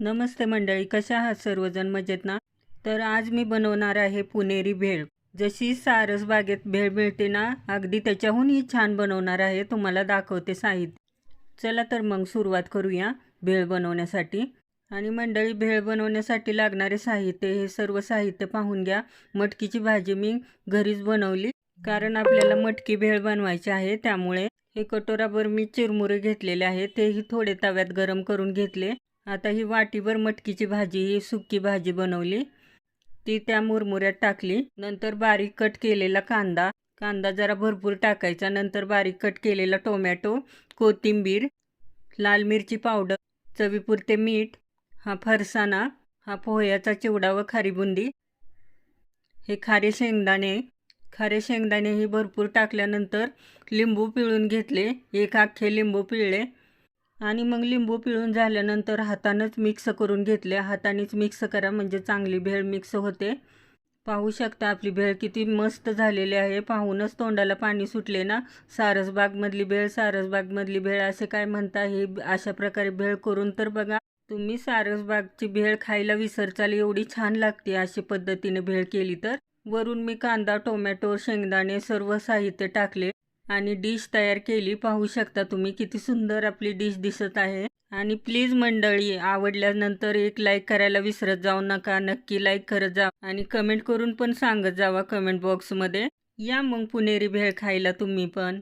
नमस्ते मंडळी कशा आहात सर्वजण? मजेत ना? तर आज मी बनवणार आहे पुणेरी भेळ. जशी सारसबागेत भेळ मिळते ना अगदी त्याच्याहूनही छान बनवणार आहे तुम्हाला दाखवते साहित्य. चला तर मग सुरुवात करूया भेळ बनवण्यासाठी. आणि मंडळी भेळ बनवण्यासाठी लागणारे साहित्य हे सर्व साहित्य पाहून घ्या. मटकीची भाजी मी घरीच बनवली कारण आपल्याला मटकी भेळ बनवायची आहे त्यामुळे हे कटोराभर मी चिरमुरे घेतलेले आहे तेही थोडे तव्यात गरम करून घेतले. आता ही वाटीभर मटकीची भाजी ही सुकी भाजी बनवली. ती त्या मुरमुऱ्यात टाकली. नंतर बारीक कट केलेला कांदा. कांदा जरा भरपूर टाकायचा. नंतर बारीक कट केलेला टोमॅटो कोथिंबीर लाल मिरची पावडर चवीपुरते मीठ हा फरसाणा हा पोह्याचा चिवडा व खारी बुंदी. हे खारे शेंगदाणे. खारे शेंगदाणे ही भरपूर टाकल्यानंतर लिंबू पिळून घेतले. एक अख्खे लिंबू पिळले. आणि मग लिंबू पिळून झाल्यानंतर हातानंच मिक्स करून घेतले हातानेच मिक्स करा म्हणजे चांगली भेळ मिक्स होते. पाहू शकता आपली भेळ किती मस्त झालेली आहे. पाहूनच तोंडाला पाणी सुटले ना? सारसबागमधली भेळ सारसबागमधली भेळ असे काय म्हणता? हे अशा प्रकारे भेळ करून तर बघा. तुम्ही सारसबागची भेळ खायला विसरचाल एवढी छान लागते अशी पद्धतीने भेळ केली तर. वरून मी कांदा टोमॅटो शेंगदाणे सर्व साहित्य टाकले. आणि डिश तयार केली. पाहू शकता तुम्ही किती सुंदर आपली डिश दिसत आहे. आणि प्लीज मंडळी आवडल्यानंतर एक लाईक करायला विसरत जाऊ नका. नक्की लाईक करत जा आणि कमेंट करून पण सांगत जावा कमेंट बॉक्समध्ये या मग पुणेरी भेळ खायला तुम्ही पण.